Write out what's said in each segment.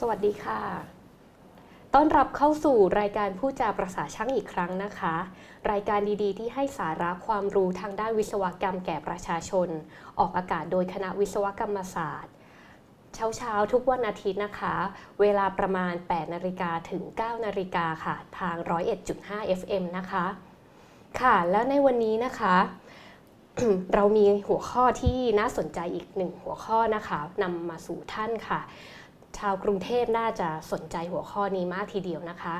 สวัสดีค่ะ ต้อนรับเข้าสู่รายการผู้จาประสาช่างอีกครั้งนะคะ รายการดีๆ ที่ให้สาระความรู้ทางด้านวิศวกรรมแก่ประชาชน ออกอากาศโดยคณะวิศวกรรมศาสตร์ เช้าเช้าๆทุกวันอาทิตย์นะคะ เวลาประมาณ 8 นาฬิกาถึง 9 นาฬิกาค่ะ ทาง 101.5 FM นะคะ ค่ะแล้วในวันนี้นะคะเรามีหัวข้อที่น่าสนใจอีกหนึ่งหัวข้อนะคะนำมาสู่ท่านค่ะ ชาวกรุงเทพน่าจะสนใจหัวข้อนี้มากทีเดียวนะคะ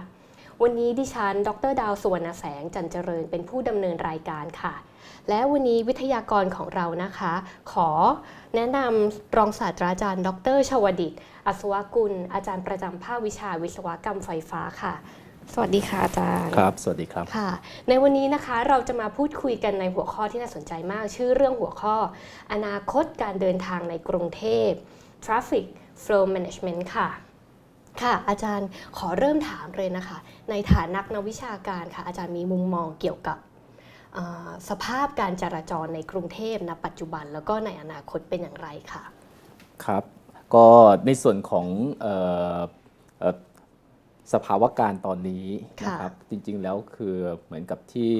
วันนี้ดิฉัน ดรดาวสวรรณแสงจันเจริญเป็นผู้ดำเนินรายการค่ะ และวันนี้วิทยากรของเรานะคะ ขอแนะนำรองศาสตราจารย์ ดรชวดิตอัศวกุล อาจารย์ประจำภาควิชาวิศวกรรมไฟฟ้าค่ะสวัสดีค่ะอาจารย์ครับ สวัสดีครับค่ะ ในวันนี้นะคะเราจะมาพูดคุยกันในหัวข้อที่น่าสนใจมาก ชื่อเรื่องหัวข้อ อนาคตการเดินทางในกรุงเทพ Traffic Flow Management ค่ะค่ะอาจารย์ขอเริ่มถามเลยนะคะ ในฐานะนักวิชาการค่ะ อาจารย์มีมุมมองเกี่ยวกับเอ่อสภาพการจราจรในกรุงเทพณปัจจุบันแล้วก็ในอนาคตเป็นอย่างไรค่ะครับ ก็ในส่วนของเอ่อเอ่อสภาวะการตอนนี้ค่ะนะครับจริงๆแล้วคือเหมือนกับที่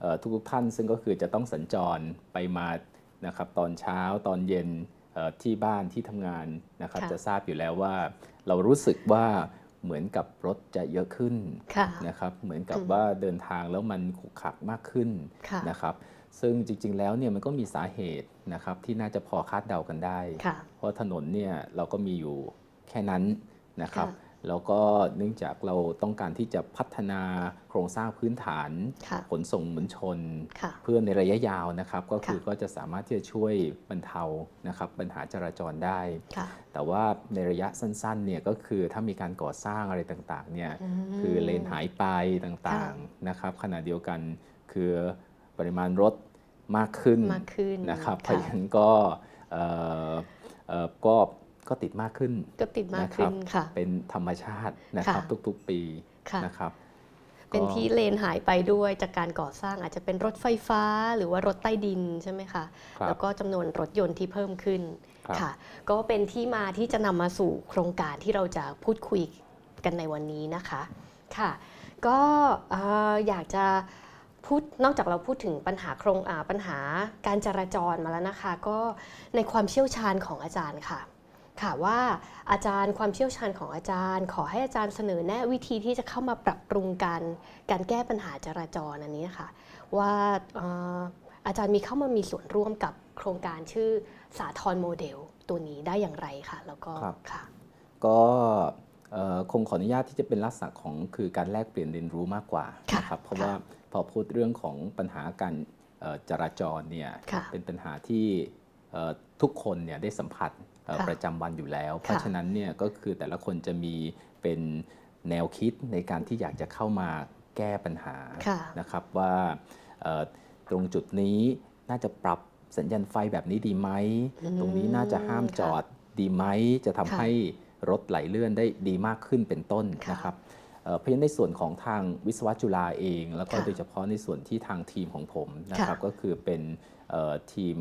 เอ่อทุกๆท่านซึ่งก็คือจะต้องสัญจรไปมานะครับตอนเช้าตอนเย็นเอ่อ ที่บ้านที่ทำงานนะครับค่ะจะทราบอยู่แล้วว่า เรารู้สึกว่าเหมือนกับรถจะเยอะขึ้นค่ะนะครับ เหมือนกับอืมว่าเดินทางแล้วมันขรุกขลักมากขึ้นค่ะนะครับ ซึ่งจริง ๆ แล้วเนี่ยมันก็มีสาเหตุนะครับที่น่าจะพอคาดเดากันได้ค่ะเพราะถนนเนี่ยเราก็มีอยู่แค่นั้นนะครับค่ะ แล้วก็เนื่องจากเราต้องการที่จะพัฒนาโครงสร้างพื้นฐานค่ะขนส่งมวลชนค่ะเพื่อในระยะยาวนะครับ ก็คือค่ะก็จะสามารถที่จะช่วยบรรเทานะครับปัญหาจราจรได้ค่ะแต่ว่าในระยะสั้นๆเนี่ยก็คือถ้ามีการก่อสร้างอะไรต่างๆเนี่ยอืมคือเลนหายไปต่างๆนะครับขณะเดียวกันคือปริมาณรถมากขึ้นมากขึ้นนะครับเพค่ะราะฉะนั้นก็เอ่อเอ่อก็ ก็ติดมากขึ้นก็ติดมากนะครับขึ้นค่ะ เป็นธรรมชาตินะครับค่ะทุกๆปีค่ะนะครับเป็นก็ที่เลนหายไปด้วยจากการก่อสร้างอาจจะเป็นรถไฟฟ้าหรือว่ารถใต้ดินใช่ไหมคะครับแล้วก็จำนวนรถยนต์ที่เพิ่มขึ้นครับค่ะ ก็เป็นที่มาที่จะนำมาสู่โครงการที่เราจะพูดคุยกันในวันนี้นะคะค่ะ ก็เอ่ออยากจะพูดนอกจากเราพูดถึงปัญหาโครงอ่าปัญหาการจราจรมาแล้วนะคะ ก็ในความเชี่ยวชาญของอาจารย์ค่ะ ค่ะว่าอาจารย์ความเชี่ยวชาญของอาจารย์ ขอให้อาจารย์เสนอแนะวิธีที่จะเข้ามาปรับปรุงการการแก้ปัญหาจราจรอันนี้นะคะว่าเอ่ออาจารย์มีเข้ามามีส่วนร่วมกับโครงการชื่อสาทรโมเดลตัวนี้ได้อย่างไรคะแล้วก็ครับค่ะก็เอ่อคงขออนุญาตที่จะเป็นลักษณะของคือการแลกเปลี่ยนเรียนรู้มากกว่าค่ะนะครับเพราะค่ะว่าพอพูดเรื่องของปัญหาการเอ่อจราจรเนี่ยค่ะเป็นปัญหาที่เอ่อทุกคนเนี่ยได้สัมผัสเอ่อค่ะ ประจำวันอยู่แล้ว เพราะฉะนั้นเนี่ยก็คือแต่ละคนจะมีเป็นแนวคิดในการที่อยากจะเข้ามาแก้ปัญหาค่ะนะครับว่าเอ่อตรงจุดนี้น่าจะปรับสัญญาณไฟแบบนี้ดีไหมอืมตรงนี้น่าจะห้ามจอดดีไหม จะทำค่ะให้รถไหลเลื่อนได้ดีมากขึ้นเป็นต้นค่ะนะครับเอ่อเพราะฉะนั้นในส่วนของทางวิศวะจุฬาเอง แล้วก็ค่ะโดยเฉพาะในส่วนที่ทางทีมของผมนะครับค่ะก็คือเป็นเอ่อทีม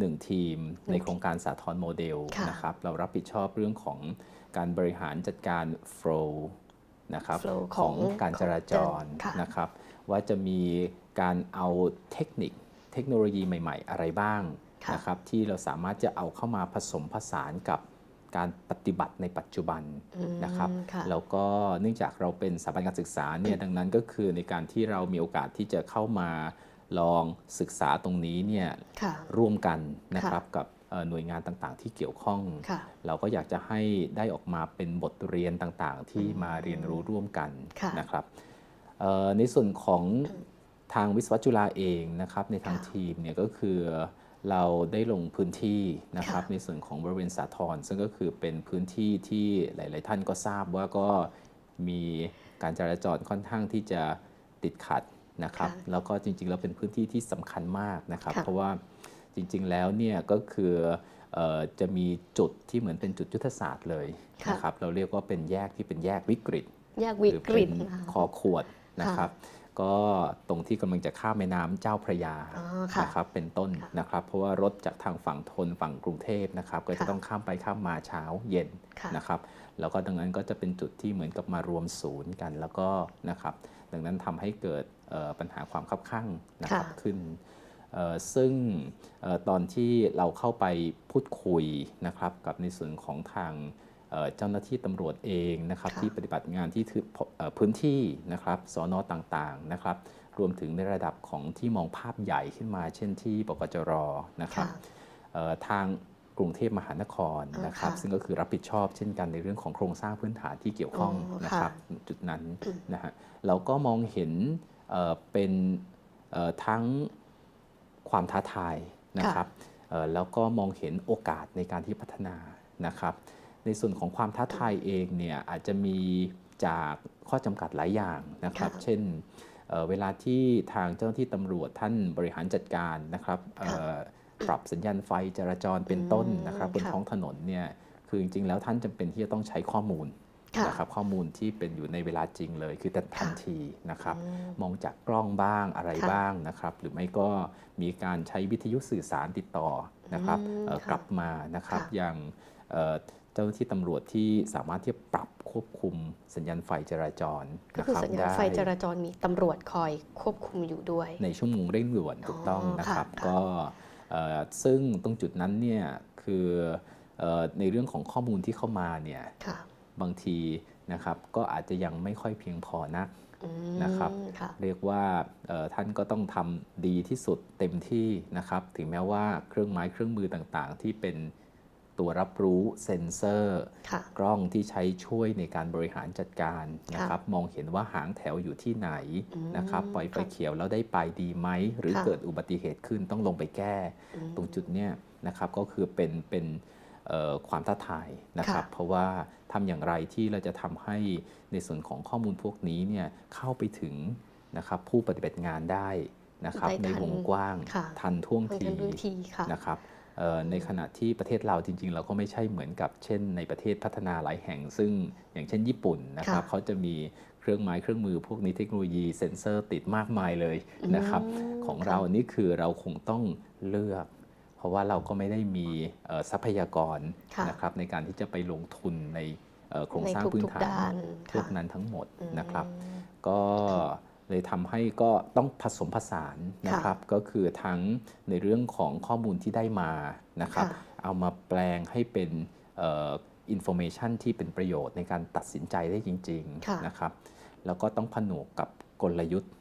เอ่อหนึ่งทีมหนึ่งในโครงการสาทรโมเดลค่ะนะครับเรารับผิดชอบเรื่องของการบริหารจัดการ flow นะครับ flow ของของการจราจรค่ะนะครับ ว่าจะมีการเอาเทคนิคเทคโนโลยีใหม่ ๆ อะไรบ้างค่ะนะครับที่เราสามารถจะเอาเข้ามาผสมผสานกับการปฏิบัติในปัจจุบันอืมนะครับค่ะแล้วก็เนื่องจากเราเป็นสถาบันการศึกษาเนี่ยดังนั้นก็คือในการที่เรามีโอกาสที่จะเข้ามา ลองศึกษาตรงนี้เนี่ยค่ะร่วมกันนะครับกับเอ่อหน่วยงานต่างๆ ที่เกี่ยวข้องค่ะเราก็อยากจะให้ได้ออกมาเป็นบทเรียนต่างๆ ที่มาเรียนรู้ร่วมกันค่ะนะครับเอ่อในส่วนของทางวิศวจุฬาเองนะครับในทางค่ะทีมเนี่ยก็คือเราได้ลงพื้นที่นะครับค่ะในส่วนของบริเวณสาทรซึ่งก็คือเป็นพื้นที่ที่หลาย ๆ ท่านก็ทราบว่าก็มีการจราจรค่อนข้างที่จะติดขัด นะครับค่ะแล้วก็จริงๆแล้วเป็นพื้นที่ที่สำคัญมากนะครับค่ะเพราะว่าจริงๆแล้วเนี่ยก็คือเอ่อจะมีจุดที่เหมือนเป็นจุดยุทธศาสตร์เลยค่ะนะครับเราเรียกว่าเป็นแยกที่เป็นแยกวิกฤตแยกวิหรือกฤเป็ตนนะคะคอขวดนะครับก็ตรงที่กำลังจะข้ามแม่น้ำเจ้าพระยาอ๋อค่ะนะครับเป็นต้นค่ะนะครับ เพราะว่ารถจากทางฝั่งทนฝั่งกรุงเทพนะครับก็จะค่ะต้องข้ามไปข้ามมาเช้าเย็นค่ะนะครับแล้วก็ดังนั้นก็จะเป็นจุดที่เหมือนกับมารวมศูนย์กัน แล้วก็นะครับดังนั้นทำให้เกิดเอ่อ ปัญหาความคับข้างนะครับค่ะขึ้นเอ่อซึ่งเอ่อตอนที่เราเข้าไปพูดคุยนะครับกับในส่วนของทางเอ่อเจ้าหน้าที่ตำรวจเองนะครับค่ะที่ปฏิบัติงานที่ถือเอ่อพื้นที่นะครับสอนอต่างๆนะครับ รวมถึงในระดับของที่มองภาพใหญ่ขึ้นมา เช่นที่บกจรนะครับค่ะเอ่อทางกรุงเทพมหานครอ่านนะครับค่ะซึ่งก็คือรับผิดชอบเช่นกันในเรื่องของโครงสร้างพื้นฐานที่เกี่ยวข้องอ๋อนะครับค่ะจุดนั้นนะฮะเราก็มองเห็น เอ่อเป็นเอ่อทั้งความท้าทายนะครับเอ่อแล้วก็มองเห็นโอกาสในการที่พัฒนานะครับ ในส่วนของความท้าทายเองเนี่ยอาจจะมีจากข้อจำกัดหลายอย่างนะครับค่ะเช่นเอ่อเวลาที่ทางเจ้าหน้าที่ตำรวจท่านบริหารจัดการนะครับเอ่อปรับสัญญาณไฟจราจรเป็นต้นนะครับบนค่ะท้องถนนเนี่ยคือจริงๆแล้วท่านจำเป็นที่จะต้องใช้ข้อมูลค่ะ นะครับข้อมูลที่เป็นอยู่ในเวลาจริงเลย คือแต่ทันทีนะครับอืมมองจากกล้องบ้างอะไรค่ะบ้างนะครับ หรือไม่ก็มีการใช้วิทยุสื่อสารติดต่อนะครับอืมเอ่อค่ะกลับมานะครับค่ะอย่างเอ่อเจ้าหน้าที่ตำรวจที่สามารถที่จะปรับควบคุมสัญญาณไฟจราจรก็นะคือครับสัญญาณได้ไฟจราจรมีตำรวจคอยควบคุมอยู่ด้วย ในชั่วโมงเร่งด่วนถูกต้องอ๋อนะครับค่ะก็เอ่อซึ่งตรงจุดนั้นเนี่ยคือเอ่อในเรื่องของข้อมูลที่เข้ามาเนี่ยค่ะ บางทีนะครับก็อาจจะยังไม่ค่อยเพียงพอนักอืมนะครับค่ะเรียกว่าเอ่อท่านก็ต้องทำดีที่สุดเต็มที่นะครับถึงแม้ว่าเครื่องไม้เครื่องมือต่างๆ ที่เป็นตัวรับรู้เซ็นเซอร์ค่ะกล้องที่ใช้ช่วยในการบริหารจัดการนะครับมองเห็นว่าหางแถวอยู่ที่ไหนอืมนะครับปล่อยไฟค่ะเขียวแล้วได้ไปดีไหม หรือค่ะเกิดอุบัติเหตุขึ้นต้องลงไปแก้อืมตรงจุดเนี้ยนะครับก็คือเป็นเป็นเอ่อ ความท้าทายนะครับค่ะเพราะว่าทำอย่างไรที่เราจะทำให้ในส่วนของข้อมูลพวกนี้เนี่ยเข้าไปถึงนะครับผู้ปฏิบัติงานได้นะครับได้ทันในวงกว้างค่ะทันท่วงทางทีทันทีค่ะนะครับเอ่อในขณะที่ประเทศเราจริง ๆ เราก็ไม่ใช่เหมือนกับเช่น ในประเทศพัฒนาหลายแห่ง ซึ่งอย่างเช่นญี่ปุ่นนะครับค่ะเขาจะมีเครื่องไม้เครื่องมือพวกนี้เทคโนโลยีเซ็นเซอร์ติดมากมายเลยนะครับอืมของค่ะเรานี่คือเราคงต้องเลือก เพราะว่าเราก็ไม่ได้มีเอ่อทรัพยากรค่ะนะครับในการที่จะไปลงทุนในเอ่อโครงในสร้างทุกๆพื้นฐาด้านนค่ะพวกนั้นทั้งหมดนะครับอืมก็เลยทำให้ก็ต้องผสมผสานนะครับ ก็คือทั้งในเรื่องของข้อมูลที่ได้มานะครับค่ะเอามาแปลงให้เป็นอินโฟเมชันที่เป็นประโยชน์ในการตัดสินใจได้จริงค่ะๆนะครับ แล้วก็ต้องผนวกกับกลยุทธ์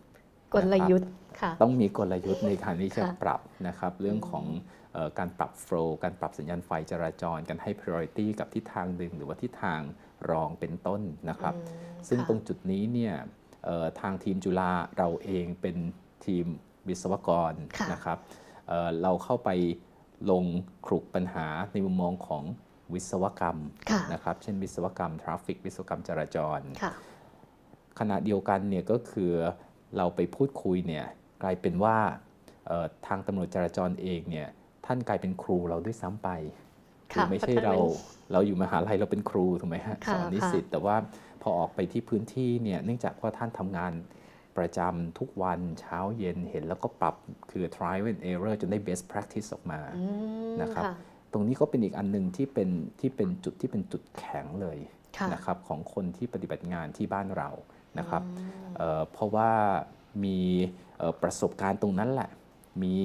กลยุทธ์ค่ะต้องมีกลยุทธ์ในการที่จะค่ะปรับนะครับ เรื่องของเออ การปรับโฟล์การปรับสัญญาณไฟจราจร การให้ priority กับทิศทางหนึ่งหรือว่าทิศทางรองเป็นต้นนะครับอืมซึ่งค่ะตรงจุดนี้เนี่ยเอ่อทางทีมจุฬาเราเองเป็นทีมวิศวกรค่ะนะครับเอ่อเราเข้าไปลงคลุกปัญหาในมุมมองของวิศวกรรมค่ะนะครับ เช่นวิศวกรรมทราฟิกวิศวกรรมจราจรค่ะขณะเดียวกันเนี่ยก็คือเราไปพูดคุยเนี่ยกลายเป็นว่าเอ่อทางตำรวจจราจรเองเนี่ย ท่านกลายเป็นครูเราด้วยซ้ำไปค่ะคือไม่ใช่เพราะท่านเราเป็นเราอยู่มหาลัยเราเป็นครูถูกไหมฮะค่ะสอนนิสิตแต่ว่าพอออกไปที่พื้นที่เนี่ยเนื่องจากว่าท่านทำงานประจำทุกวันเช้าเย็นเห็นแล้วก็ปรับคือ trial and error จนได้ best practice ออกมาอืมนะครับค่ะตรงนี้ก็เป็นอีกอันหนึ่งที่เป็นที่เป็นจุดที่เป็นจุดแข็งเลยค่ะนะครับของคนที่ปฏิบัติงานที่บ้านเรานะครับอืมเอ่อเพราะว่ามีเอ่อประสบการณ์ตรงนั้นแหละ มี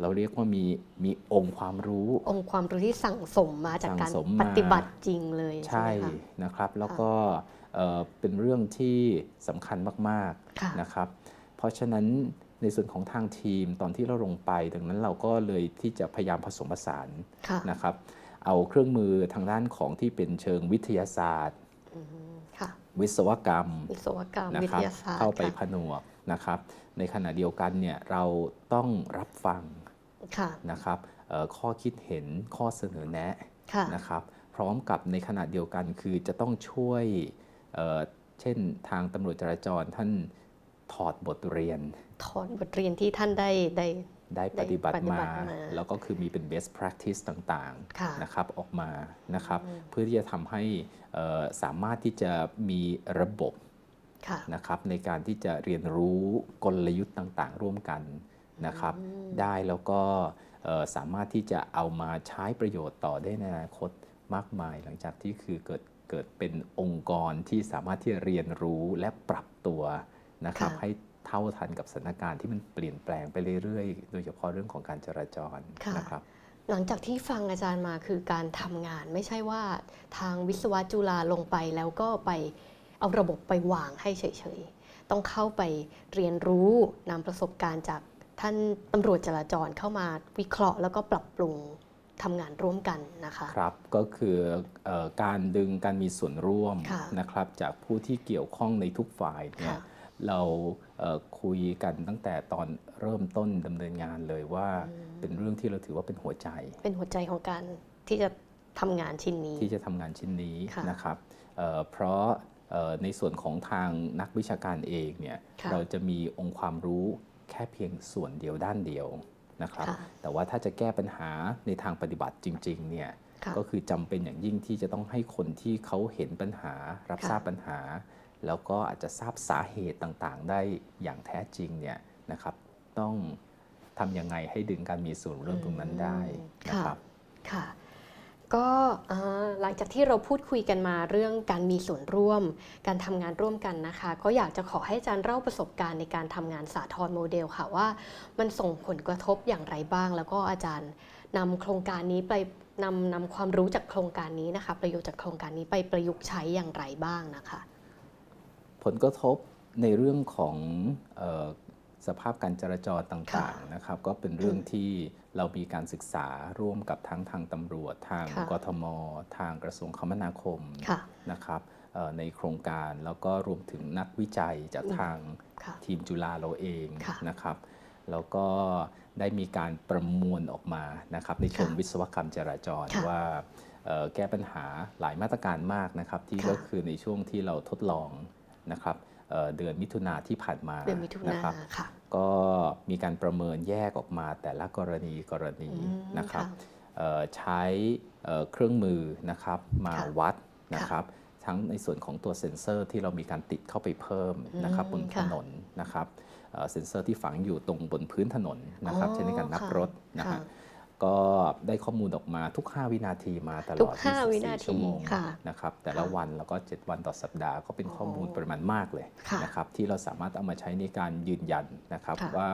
เราเรียกว่ามีมีองค์ความรู้ องค์ความรู้ที่สั่งสมมาจากการสั่งสมปมาฏิบัติจริงเลยใช่ใช่ไหมคะนะครับ แล้วก็เอ่อเป็นเรื่องที่สำคัญมากค่ะๆนะครับ เพราะฉะนั้นในส่วนของทางทีมตอนที่เราลงไป ดังนั้นเราก็เลยที่จะพยายามผสมผสานค่ะนะครับ เอาเครื่องมือทางด้านของที่เป็นเชิงวิทยาศาสตร์อืมค่ะวิศวกรรมวิศวกรรมนะวิครับทยาศาสตร์เข้าไปผค่ะนวกนะครับ ในขณะเดียวกันเนี่ยเราต้องรับฟังค่ะ นะครับเอ่อข้อคิดเห็นข้อเสนอแนะค่ะนะครับ พร้อมกับในขณะเดียวกันคือจะต้องช่วยเอ่อเช่นทางตำรวจจราจรท่านถอดบทเรียน ถอนบทเรียนที่ท่านได้ได้ได้ปฏิบัติได้ปฏิบัมาติมา แล้วก็คือมีเป็น best practice ต่างค่ะๆนะครับออกมานะครับ เพื่อที่จะทำให้เอ่อสามารถที่จะมีระบบค่ะนะครับในการที่จะเรียนรู้กลยุทธ์ต่างๆ ร่วมกัน นะครับอืมได้แล้วก็เอ่อสามารถที่จะเอามาใช้ประโยชน์ต่อได้ในอนาคตมากมาย หลังจากที่คือเกิดเกิดเป็นองค์กรที่สามารถที่จะเรียนรู้และปรับตัวนะครับค่ะให้เท่าทันกับสถานการณ์ที่มันเปลี่ยนแปลงไปเรื่อยๆ โดยเฉพาะเรื่องของการจราจรค่ะนะครับหลังจากที่ฟังอาจารย์มาคือการทำงานไม่ใช่ว่าทางวิศวะจุฬาลงไปแล้วก็ไปเอาระบบไปวางให้เฉยๆ ต้องเข้าไปเรียนรู้นำประสบการณ์จาก ท่านตำรวจจราจรเข้ามาวิเคราะห์แล้วก็ปรับปรุงทำงานร่วมกันนะคะครับก็คือเออการดึงการมีส่วนร่วมค่ะนะครับจากผู้ที่เกี่ยวข้องในทุกฝ่ายเนี่ยค่ะเราเอ่อคุยกันตั้งแต่ตอนเริ่มต้นดำเนินงานเลยว่าเป็นเรื่องที่เราถือว่าเป็นหัวใจ เป็นหัวใจของการที่จะทำงานชิ้นนี้ที่จะทำงานชิ้นนี้ค่ะนะครับเอ่อเพราะเอ่อในส่วนของทางนักวิชาการเองเนี่ยค่ะเราจะมีองค์ความรู้แค่เพียงส่วนเดียวด้านเดียวนะครับค่ะแต่ว่าถ้าจะแก้ปัญหาในทางปฏิบัติจริงๆเนี่ยค่ะก็คือจำเป็นอย่างยิ่งที่จะต้องให้คนที่เขาเห็นปัญหา รับค่ะทราบปัญหา แล้วก็อาจจะทราบสาเหตุต่างๆ ได้อย่างแท้จริงเนี่ยนะครับต้องทำยังไงให้ดึงการมีส่วนร่วมตรงนั้นได้นะครับค่ะ ก็หลังจากที่เราพูดคุยกันมาเรื่องการมีส่วนร่วม การทำงานร่วมกันนะคะ ก็อยากจะขอให้อาจารย์เล่าประสบการณ์ในการทำงานสาทรโมเดลค่ะว่า มันส่งผลกระทบอย่างไรบ้าง แล้วก็อาจารย์นำโครงการนี้ไปนำนำความรู้จากโครงการนี้นะคะ ประโยชน์จากโครงการนี้ไปประยุกต์ใช้อย่างไรบ้างนะคะ ผลกระทบในเรื่องของออสภาพการจราจรต่างๆนะครับ ก็เป็นเรื่องที่ เรามีการศึกษาร่วมกับทั้งทางตำรวจ ทางค่ะกทม ทางกระทรวงคมนาคมค่ะนะครับเอ่อในโครงการแล้วก็รวมถึงนักวิจัยจากอืมทางค่ะทีมจุฬาเราเองค่ะนะครับแล้วก็ได้มีการประมวลออกมานะครับในเชิงค่ะวิศวกรรมจราจรค่ะว่าเอ่อแก้ปัญหาหลายมาตรการมากนะครับที่ค่ะก็คือในช่วงที่เราทดลองนะครับ เอ่อเดือนมิถุนาที่ผ่านมาเดือนมิถุนาครับค่ะก็มีการประเมินแยกออกมาแต่ละกรณีกรณีอืมนะครับค่ะเอ่อใช้เอ่อเครื่องมือนะครับมาค่ะวัดนะครับทั้งในส่วนของตัวเซ็นเซอร์ที่เรามีการติดเข้าไปเพิ่มนะครับอืมบนถค่ะนนนะครับเอ่อเซ็นเซอร์ที่ฝังอยู่ตรงบนพื้นถนนนะครับอ๋อเช่นในการนับค่ะรถนะค่ะฮะ ก็ได้ข้อมูลออกมาทุก 5 วินาทีมาตลทุอกดห้าวินา24ทีชั่วโมงค่ะนะครับแต่ละค่ะวันแล้วก็ 7 วันต่อสัปดาห์ก็เป็นข้อมูลโอ้ปริมาณมากเลยค่ะนะครับที่เราสามารถเอามาใช้ในการยืนยันนะครับค่ะว่า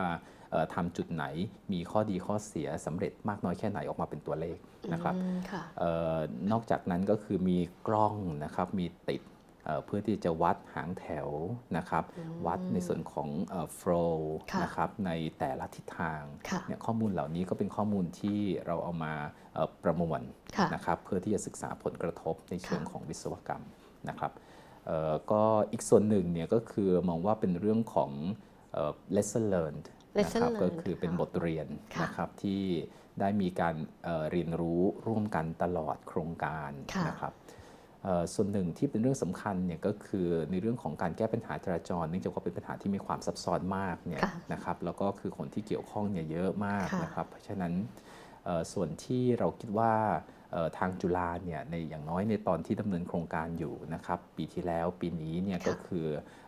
เอ่อทำจุดไหนมีข้อดีข้อเสียสำเร็จมากน้อยแค่ไหนออกมาเป็นตัวเลขนะครับอืมค่ะเออนอกจากนั้นก็คือมีกล้องนะครับมีติด เอ่อเพื่อที่จะวัดหางแถวนะครับอืมวัดในส่วนของเอ่อ flow ค่ะนะครับในแต่ละทิศทางค่ะเนี่ยข้อมูลเหล่านี้ก็เป็นข้อมูลที่เราเอามาเอ่อประมวลค่ะนะครับเพื่อที่จะศึกษาผลกระทบในเชิงค่ะของวิศวกรรมนะครับเอ่อก็อีกส่วนหนึ่งเนี่ยก็คือมองว่าเป็นเรื่องของเอ่อ lesson learned นะ Lesson ครับก็ learned คือเป็นค่ะบทเรียนค่ะนะครับที่ได้มีการเอ่อเรียนรู้ร่วมกันตลอดโครงการค่ะนะครับเอ่อ ส่วนหนึ่งที่เป็นเรื่องสำคัญเนี่ยก็คือในเรื่องของการแก้ปัญหาจราจรเนื่องจากว่าเป็นปัญหาที่มีความซับซ้อนมากเนี่ยค่ะนะครับแล้วก็คือคนที่เกี่ยวข้องเนี่ยเยอะมากค่ะนะครับ เพราะฉะนั้นเอ่อส่วนที่เราคิดว่าเอ่อทางจุฬาเนี่ยในอย่างน้อยในตอนที่ดำเนินโครงการอยู่นะครับ ปีที่แล้วปีนี้เนี่ยค่ะก็คือ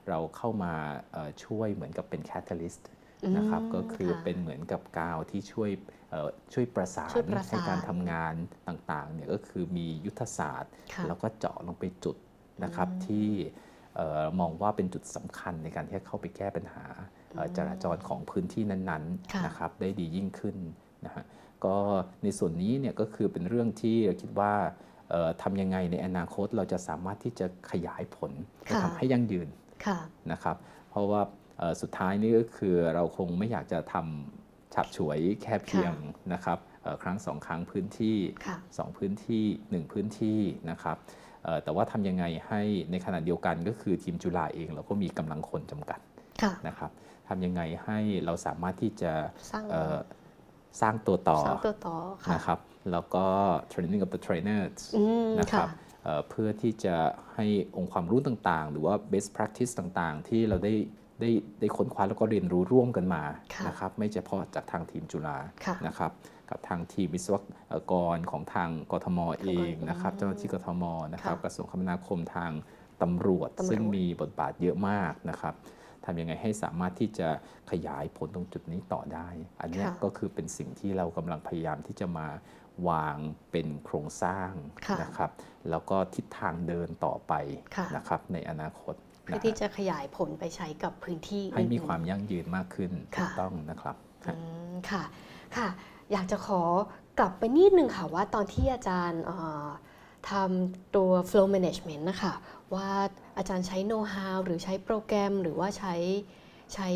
เราเข้ามาเอ่อช่วยเหมือนกับเป็นแคตตาลิสต์อืมนะครับก็คือค่ะเป็นเหมือนกับกาวที่ช่วยเอ่อ ช่วยประสานช่วยประสานให้การทำงานต่างๆเนี่ยก็คือมียุทธศาสตร์ค่ะแล้วก็เจาะลงไปจุดนะครับอืมที่เอ่อมองว่าเป็นจุดสำคัญในการที่จะเข้าไปแก้ปัญหาเอ่ออมจราจรของพื้นที่นั้นค่ะๆนะครับได้ดียิ่งขึ้นนะฮะก็ในส่วนนี้เนี่ยก็คือเป็นเรื่องที่เราคิดว่าเอ่อทำยังไงในอนาคตเราจะสามารถที่จะขยายผลและค่ะทำให้ยั่งยืนค่ะนะครับ เพราะว่าเอ่อสุดท้ายนี่ก็คือเราคงไม่อยากจะทำ ฉับฉวยแค่เพียงนะครับเอ่อครั้งสองครั้งพื้นที่ค่ะสองพื้นที่หนึ่งพื้นที่นะครับเอ่อแต่ว่าทำยังไงให้ในขณะเดียวกันก็คือทีมจุฬาเองเราก็มีกำลังคนจำกัดค่ะนะครับทำยังไงให้เราสามารถที่จะสร้างเอ่อสร้างตัวต่อสร้างตัวต่อค่ะนะครับแล้วก็ training of the trainers อืมนะครับค่ะเอ่อเพื่อที่จะให้องค์ความรู้ต่างๆ หรือว่า best practice ต่างๆ ที่เราได้ ได้ได้ค้นคว้าแล้วก็เรียนรู้ร่วมกันมาค่ะนะครับไม่เฉพาะจากทางทีมจุฬาค่ะนะครับกับทางทีมวิศวกรของทางกทมเองนะครับอืมเจ้าหน้าที่กทมนะครับค่ะกระทรวงคมนาคมทางตำรวจตำรวจ ซึ่งมีบทบาทเยอะมากนะครับทำยังไงให้สามารถที่จะขยายผลตรงจุดนี้ต่อได้ อันเนี้ยค่ะก็คือเป็นสิ่งที่เรากำลังพยายามที่จะมาวางเป็นโครงสร้างค่ะนะครับ แล้วก็ทิศทางเดินต่อไปค่ะนะครับในอนาคต เพื่อนะที่ฮะจะขยายผลไปใช้กับพื้นที่ให้มีอื่นๆความยั่งยืนมากขึ้นค่ะถูกต้องนะครับอืมค่ะค่ะ อยากจะขอกลับไปนิดนึงค่ะว่าตอนที่อาจารย์เอ่อทำตัว flow management นะคะว่าอาจารย์ใช้ know how หรือใช้โปรแกรม หรือว่าใช้ใช้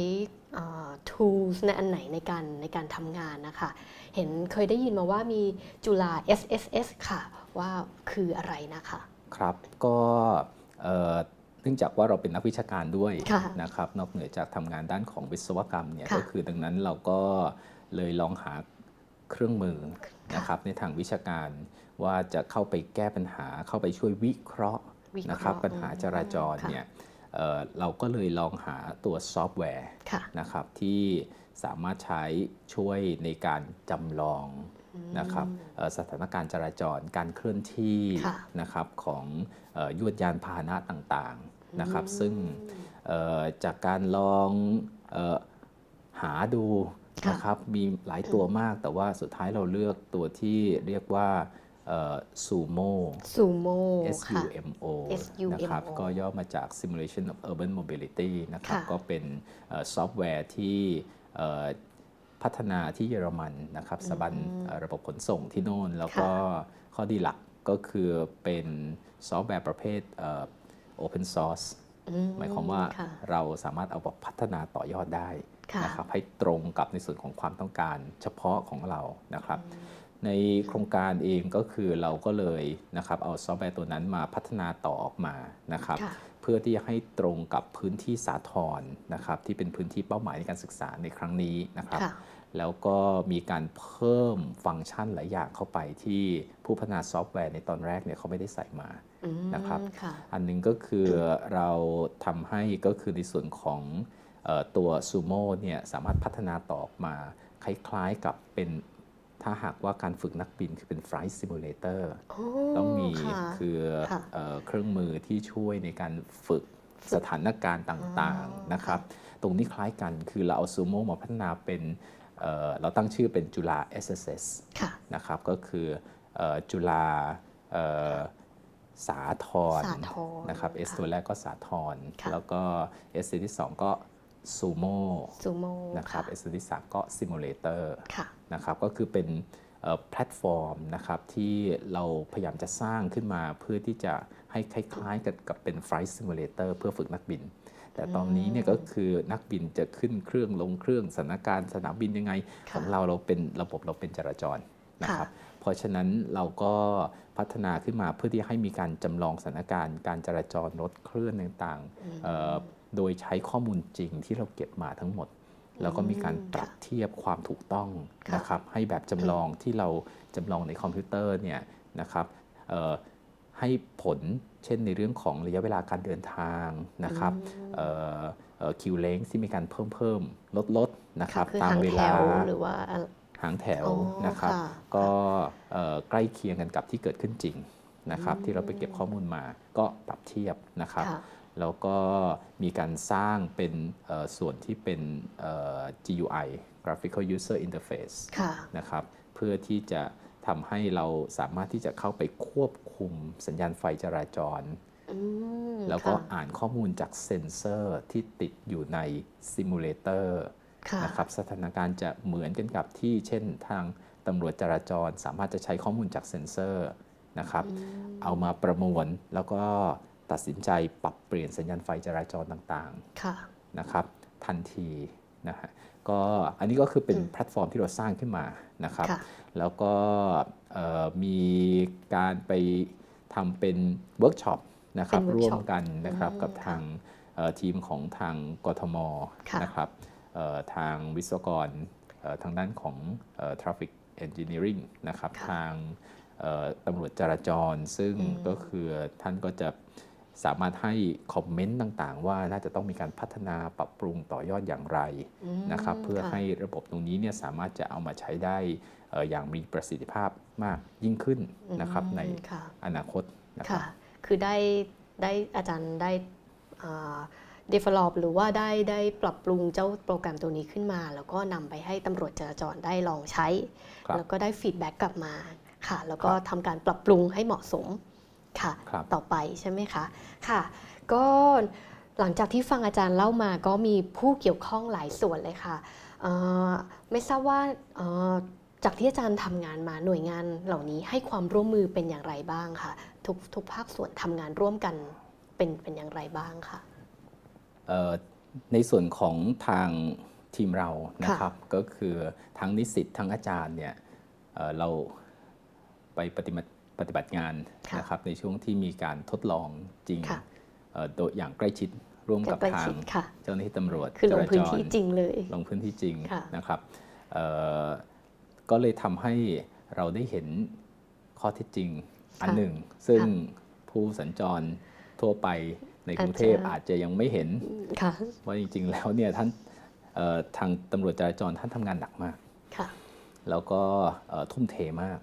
เอ่อ tools ในอันไหนในการในการทำงานนะคะ เห็นเคยได้ยินมาว่ามีจุฬา SSS ค่ะ ว่าคืออะไรนะคะ ครับก็เอ่อเนื่องจากว่าเราเป็นนักวิชาการด้วยค่ะนะครับนอกเหนือจากทำงานด้านของวิศวกรรมเนี่ยค่ะก็คือดังนั้นเราก็เลยลองหาเครื่องมือค่ะนะครับในทางวิชาการว่าจะเข้าไปแก้ปัญหาเข้าไปช่วยวิเคราะห์วิเคราะห์นะครับปัญหาจราจรค่ะเนี่ยเอ่อเราก็เลยลองหาตัวซอฟต์แวร์ค่ะนะครับที่สามารถใช้ช่วยในการจำลองนะครับเอ่อสถานการณ์จราจรการเคลื่อนที่ค่ะนะครับของเอ่อยวดยานพาหนะต่างๆ นะครับ ซึ่งเอ่อจากการลองเออหาดูค่ะนะครับมีหลายตัวมากแต่ว่าสุดท้ายเราเลือกตัวที่เรียกว่าซูโม่ซูโม่ S ค่ะ U M O SUMO นะครับก็ย่อมาจาก Simulation of Urban Mobility นะครับค่ะก็เป็นเอ่อซอฟต์แวร์ที่เอ่อพัฒนาที่เยอรมันนะครับสบันเอ่อระบบขนส่งที่โน่น แล้วก็ข้อดีหลักก็คือเป็นซอฟต์แวร์ประเภทเอ่อ Open Source อืหมายความว่าค่ะเราสามารถเอาไปพัฒนาต่อยอดได้ค่ะนะครับให้ตรงกับในส่วนของความต้องการเฉพาะของเรานะครับ ในโครงการเองก็คือเราก็เลยนะครับเอาซอฟต์แวร์ตัวนั้นมาพัฒนาต่อออกมานะครับค่ะเพื่อที่จะให้ตรงกับพื้นที่สาทรนะครับที่เป็นพื้นที่เป้าหมายในการศึกษาในครั้งนี้นะครับค่ะ แล้วก็มีการเพิ่มฟังก์ชันหลายอย่างเข้าไปที่ผู้พัฒนาซอฟต์แวร์ในตอนแรกเนี่ยเขาไม่ได้ใส่มาอืมนะครับค่ะอันหนึงก็คือเราทำให้ก็คือในส่วนของเออตัวซูโม่เนี่ยสามารถพัฒนาต่อออกมา คล้ายๆกับเป็นถ้าหากว่าการฝึกนักบินคือเป็น Flight Simulator ต้องมีค่ะคือค่ะเออเครื่องมือที่ช่วยในการฝึกสถานการณ์ต่างอ๋อๆนะครับ ตรงนี้คล้ายกันคือเราเอาซูโม่มาพัฒนาเป็น เอ่อเราตั้งชื่อเป็นจุฬา SSS ค่ะนะครับก็คือเอ่อจุฬาเอ่อสาทรสาธรนะครับ S ค่ะตัวแรกก็สาทรค่ะแล้วก็ S ตัวที่2ก็ซูโม่ซูโม่นะครับ S ตัวที่3ก็ซิมูเลเตอร์ค่ะนะครับก็คือเป็นเอ่อแพลตฟอร์มนะครับที่เราพยายามจะสร้างขึ้นมาเพื่อที่จะให้คล้ายๆกับกับเป็น Flight Simulator เพื่อฝึกนักบิน แต่ตอนนี้เนี่ยก็คือนักบินจะขึ้นเครื่องลงเครื่องสถานการณ์สนามบินยังไงค่ะของเราเราเป็นระบบเราเป็นจราจรนะครับค่ะเพราะฉะนั้นเราก็พัฒนาขึ้นมาเพื่อที่ให้มีการจำลองสถานการณ์การจราจรรถเคลื่อนต่างๆเอ่อโดยใช้ข้อมูลจริงที่เราเก็บมาทั้งหมด แล้วก็มีการปรับเทียบความถูกต้องค่ะนะครับให้แบบจำลองที่เราจำลองในคอมพิวเตอร์เนี่ยนะครับเอ่อ ให้ผลเช่นในเรื่องของระยะเวลาการเดินทางนะครับคิวเลงที่มีการเพิ่มเพิ่มลดลดนะครับคือตามหางเวแถลาวหรือว่าอะไรหางแถวอ๋อนะครับค่ะก็เอ่อใกล้เคียงกันกับที่เกิดขึ้นจริงนะครับ ที่เราไปเก็บข้อมูลมาก็ปรับเทียบนะครับค่ะแล้วก็มีการสร้างเป็นเอ่อส่วนที่เป็นเอ่อ GUI Graphical User Interface ค่ะนะครับ เพื่อที่จะ ทำให้เราสามารถที่จะเข้าไปควบคุมสัญญาณไฟจราจรอืมแล้วก็ค่ะอ่านข้อมูลจากเซ็นเซอร์ที่ติดอยู่ในซิมูเลเตอร์ค่ะนะครับสถานการณ์จะเหมือนกันกับที่เช่นทางตำรวจจราจรสามารถจะใช้ข้อมูลจากเซ็นเซอร์นะครับ เอามาประมวลแล้วก็ตัดสินใจปรับเปลี่ยนสัญญาณไฟจราจรต่างๆค่ะนะครับ ทันทีนะฮะ ก็อันนี้ก็คือเป็นแพลตฟอร์มที่เราสร้างขึ้นมานะครับค่ะแล้วก็เอ่อมีการไปทำเป็นเวิร์กช็อปนะครับเป็นร่ว workshop มกันนะครับอืมกับค่ะทางเอ่อทีมของทางกทมค่ะนะครับเอ่อทางวิศวกรเอ่อทางด้านของเอ่อ traffic engineering นะครับค่ะทางเอ่อตำรวจจราจร ซึ่งก็คือท่านก็จะ สามารถให้คอมเมนต์ต่างๆ ว่าน่าจะต้องมีการพัฒนาปรับปรุงต่อยอดอย่างไรอืมนะครับเพื่อค่ะให้ระบบตรงนี้เนี่ยสามารถจะเอามาใช้ได้เอ่ออย่างมีประสิทธิภาพมากยิ่งขึ้นนะครับในอืมค่ะอนาคตนะครับค่ะคือได้ได้อาจารย์ได้อ่า develop หรือว่าได้ได้ปรับปรุงเจ้าโปรแกรมตัวนี้ขึ้นมา แล้วก็นำไปให้ตำรวจจราจรได้ลองใช้ครับแล้วก็ได้ฟีดแบ็กกลับมาค่ะ แล้วก็ครับทำการปรับปรุงให้เหมาะสม ค่ะครับต่อไปใช่ไหมคะ ค่ะ ก็หลังจากที่ฟังอาจารย์เล่ามาก็มีผู้เกี่ยวข้องหลายส่วนเลยค่ะเอ่อไม่ทราบว่าเอ่อจากที่อาจารย์ทำงานมาหน่วยงานเหล่านี้ให้ความร่วมมือเป็นอย่างไรบ้างคะทุกทุกภาคส่วนทำงานร่วมกันเป็นเป็นอย่างไรบ้างคะเอ่อในส่วนของทางทีมเรานะครับ ก็คือทั้งนิสิตทั้งอาจารย์เนี่ยเอ่อเราไปปฏิบัติ ปฏิบัติงานค่ะนะครับในช่วงที่มีการทดลองจริงค่ะเอ่อโดยอย่างใกล้ชิดร่วมกับใกล้ทาชิงดค่ะเจ้าหน้าที่ตำรวจคือลงจราพื้นจที่จริงเลยลงพื้นที่จริงค่ะนะครับเอ่อก็เลยทำให้เราได้เห็นข้อเท็จจริงอันหนึ่ง ซึ่งผู้สัญจรทั่วไปในกรุงเทพอาจจะอาจจะยังไม่เห็นค่ะว่าจริง ๆ แล้วเนี่ยท่านเอ่อทางตำรวจจราจรท่านทำงานหนักมากค่ะแล้วก็เอ่อทุ่มเทมาก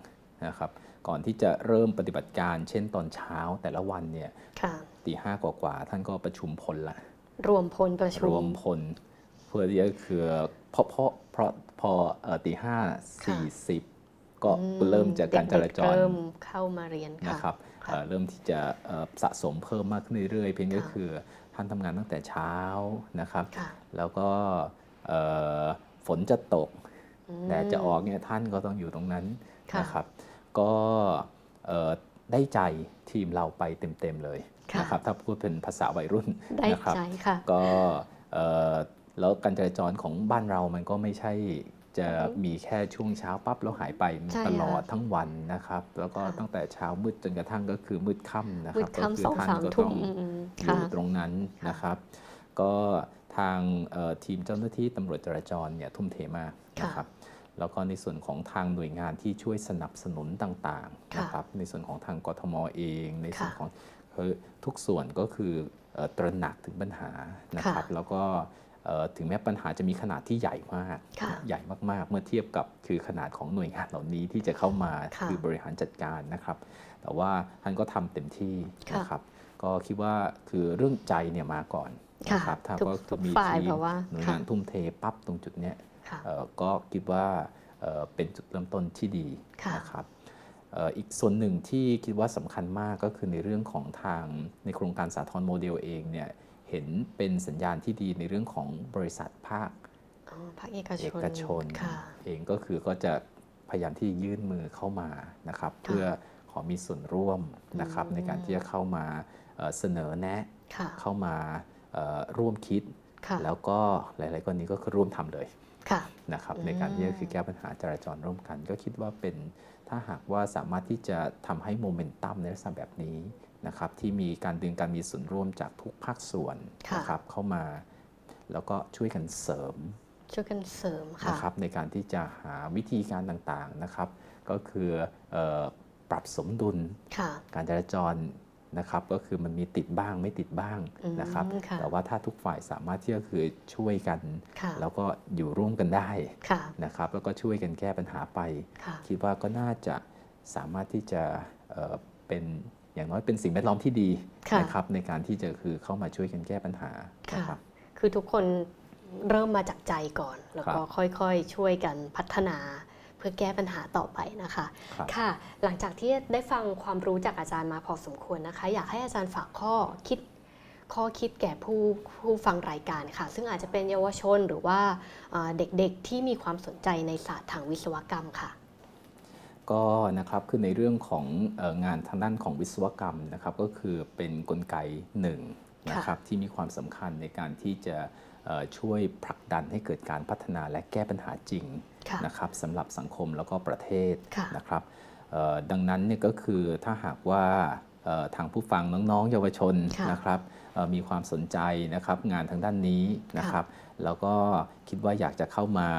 นะครับ ก่อนที่จะเริ่มปฏิบัติการ เช่นตอนเช้าแต่ละวันเนี่ยค่ะตีห้ากว่าๆท่านก็ประชุมพลละ รวมพลประชุรมวมพลเพื่อที่จะคือเพราะเพราะเพราะพอเอ่อตีห้าสี่สิบก็อืเริ่มจากการจราจเด็กๆรเริ่มเข้ามาเรียนค่ะนะครับค่ะเอ่อเริ่มที่จะเอ่อสะสมเพิ่มมากขึ้นเรื่อยๆ เพียงก็ค่ะคือท่านทำงานตั้งแต่เช้านะครับค่ะแล้วก็เอ่อฝนจะตกอืมแดดจะออกเนี่ยท่านก็ต้องอยู่ตรงนั้นค่ะนะครับ ก็เอ่อได้ใจทีมเราไปเต็ม ๆ เลยค่ะนะครับถ้าพูดเป็นภาษาวัยรุ่นได้นะครับใจค่ะก็เอ่อแล้วการจราจรของบ้านเรามันก็ไม่ใช่จะมีแค่ช่วงเช้าปั๊บแล้วหายไปใช่ตลอดค่ะทั้งวันนะครับ แล้วก็ค่ะตั้งแต่เช้ามืดจนกระทั่งก็คือมืดค่ำนะคมืรัดบก็คืค่ำสองท่านสามก็ทุ่ต้มองอืมอค่ะยู่ตรงนั้นค่ะนะครับ ก็ทางเอ่อทีมเจ้าหน้าที่ตำรวจจราจรเนี่ยทุ่มเทมากค่ะนะครับ แล้วก็ในส่วนของทางหน่วยงานที่ช่วยสนับสนุนต่างๆค่ะนะครับในส่วนของทางกทมเอง ในส่วนค่ะของคือทุกส่วนก็คือเอ่อตระหนักถึงปัญหานะครับค่ะแล้วก็เอ่อถึงแม้ปัญหาจะมีขนาดที่ใหญ่มากค่ะใหญ่มากๆ เมื่อเทียบกับคือขนาดของหน่วยงานเหล่านี้ที่จะเข้ามาค่ะคือบริหารจัดการนะครับ แต่ว่าท่านก็ทำเต็มที่ค่ะนะครับ ก็คิดว่าคือเรื่องใจเนี่ยมาก่อนค่ะนะครับถ้าทุกก็ทุกมีฝ่ายทีมแบบว่าหน่วยค่ะงานทุ่มเทปั๊บตรงจุดเนี้ยค่ะเอ่อ ก็คิดว่าเอ่อเป็นจุดเริ่มต้นที่ดีค่ะนะครับเอ่ออีกส่วนหนึ่งที่คิดว่าสำคัญมากก็คือในเรื่องของทางในโครงการสาทรโมเดลเองเนี่ยเห็นเป็นสัญญาณที่ดีในเรื่องของบริษัทภาคอ๋อภาคเอกชเอนกชนค่ะเองก็คือก็จะพยายามที่ยื่นมือเข้ามานะครับเพื่อขอมีส่วนร่วมนะครับอืมในการที่จะเข้ามาเอ่อเสนอแนะค่ะเข้ามาเอ่อร่วมคิดค่ะแล้วก็หลาย ๆกรณีก็คือร่วมทำเลยค่ะ นะครับอืมในการที่จะคือแก้ปัญหาจราจรร่วมกัน ก็คิดว่าเป็นถ้าหากว่าสามารถที่จะทำให้โมเมนตัมในลักษณะแบบนี้นะครับที่มีการดึงการมีส่วนร่วมจากทุกภาคส่วนค่ะนะครับเข้ามาแล้วก็ช่วยกันเสริมช่วยกันเสริมค่ะนะครับในการที่จะหาวิธีการต่างๆนะครับ ก็คือเอ่อปรับสมดุลค่ะการจราจร นะครับก็คือมันมีติดบ้างไม่ติดบ้างอืมนะครับค่ะแต่ว่าถ้าทุกฝ่ายสามารถที่จะคือช่วยกันค่ะแล้วก็อยู่ร่วมกันได้ค่ะนะครับแล้วก็ช่วยกันแก้ปัญหาไปค่ะคิดว่าก็น่าจะสามารถที่จะเอ่อเป็นอย่างน้อยเป็นสิ่งแวดล้อมที่ดีค่ะนะครับในการที่จะคือเข้ามาช่วยกันแก้ปัญหาค่ะนะครับคือทุกคนเริ่มมาจากใจก่อน แล้วก็ครับค่อยๆ ช่วยกันพัฒนาเพื่อแก้ปัญหาต่อไปนะคะครับค่ะ หลังจากที่ได้ฟังความรู้จากอาจารย์มาพอสมควรนะคะ อยากให้อาจารย์ฝากข้อคิดข้อคิดแก่ผู้ผู้ฟังรายการค่ะ ซึ่งอาจจะเป็นเยาวชนหรือว่าเอ่อเด็กๆที่มีความสนใจในศาสตร์ทางวิศวกรรมค่ะ ก็นะครับคือในเรื่องของเอองานทางด้านของวิศวกรรมนะครับ ก็คือเป็นนกลไกหนึ่งนะครับที่มีความสำคัญในการที่จะเอ่อ ช่วยผลักดันให้เกิดการพัฒนาและแก้ปัญหาจริงค่ะนะครับสำหรับสังคมแล้วก็ประเทศค่ะนะครับเอ่อดังนั้นเนี่ยก็คือถ้าหากว่าเอ่อทางผู้ฟังน้องๆ เยาวชนค่ะนะครับเอ่อมีความสนใจนะครับงานทางด้านนี้นะครับแล้วก็คิดว่าอยากจะเข้ามา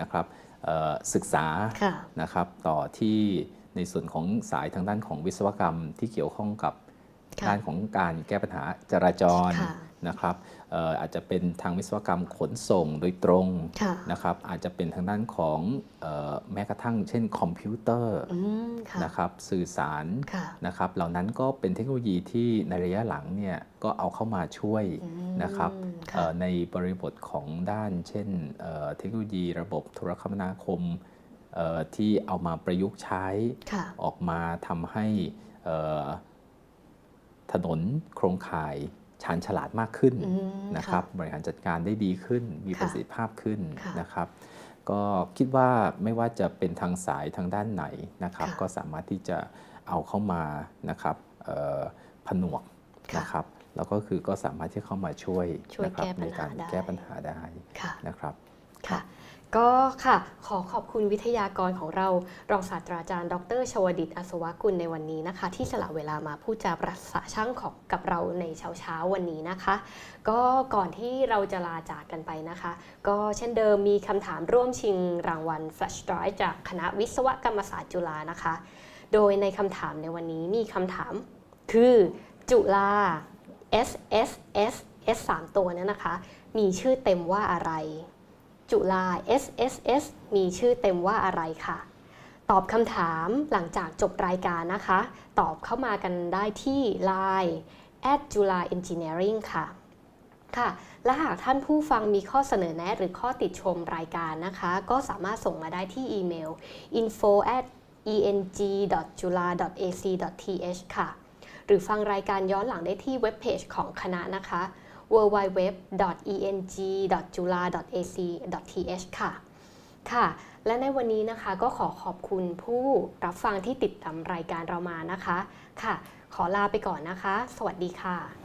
นะครับเอ่อศึกษาค่ะนะครับต่อที่ในส่วนของสายทางด้านของวิศวกรรมที่เกี่ยวข้องกับค่ะด้านของการแก้ปัญหาจราจรค่ะนะครับเอ่ออาจจะเป็นทางวิศวกรรมขนส่งโดยตรงค่ะนะครับอาจจะเป็นทางด้านของเออแม้กระทั่งเช่นคอมพิวเตอร์อืมค่ะนะครับสื่อสารค่ะนะครับเหล่านั้นก็เป็นเทคโนโลยีที่ในระยะหลังเนี่ยก็เอาเข้ามาช่วยอืมนะครับค่ะเอ่อในบริบทของด้านเช่นเอ่อเทคโนโลยีระบบโทรคมนาคมเอ่อที่เอามาประยุกต์ใช้ค่ะออกมาทำให้เอ่อถนนโครงข่าย ชาญฉลาดมากขึ้นอืมนะครับค่ะบริหารจัดการได้ดีขึ้น มีค่ะประสิทธิภาพขึ้นค่ะนะครับ ก็คิดว่าไม่ว่าจะเป็นทางสายทางด้านไหนนะครับค่ะก็สามารถที่จะเอาเข้ามานะครับเอ่อผนวกค่ะนะครับแล้วก็คือก็สามารถที่เข้ามาช่วยช่วยนะครับแก้ปัในญหาการได้แก้ปัญหาได้ค่ะนะครับค่ะ ก็ค่ะขอขอบคุณวิทยากรของเรา รองศาสตราจารย์ ดรชวดิตอัศวกุลในวันนี้นะคะ ที่สละเวลามาพูดจาประสาช่างของกับเราในเช้าเช้าวันนี้นะคะ ก็ก่อนที่เราจะลาจากกันไปนะคะ ก็เช่นเดิมมีคำถามร่วมชิงรางวัล Flash Drive จากคณะวิศวกรรมศาสตร์จุฬานะคะ โดยในคำถามในวันนี้มีคำถามคือจุฬา S S S S 3ตัวเนี่ยนะคะ มีชื่อเต็มว่าอะไร จุฬา S S S มีชื่อเต็มว่าอะไรค่ะ ตอบคำถามหลังจากจบรายการนะคะ ตอบเข้ามากันได้ที่ Line at จุฬา Engineering ค่ะค่ะ และหากท่านผู้ฟังมีข้อเสนอแนะ หรือข้อติดชมรายการนะคะ ก็สามารถส่งมาได้ที่อีเมล info at eng.jula.ac.th ค่ะ หรือฟังรายการย้อนหลังได้ที่เว็บเพจของคณะนะคะ www.eng.jula.ac.th ค่ะ ค่ะ และในวันนี้นะคะก็ขอขอบคุณผู้รับฟังที่ติดตามรายการเรามานะคะ ค่ะ ขอลาไปก่อนนะคะ สวัสดีค่ะ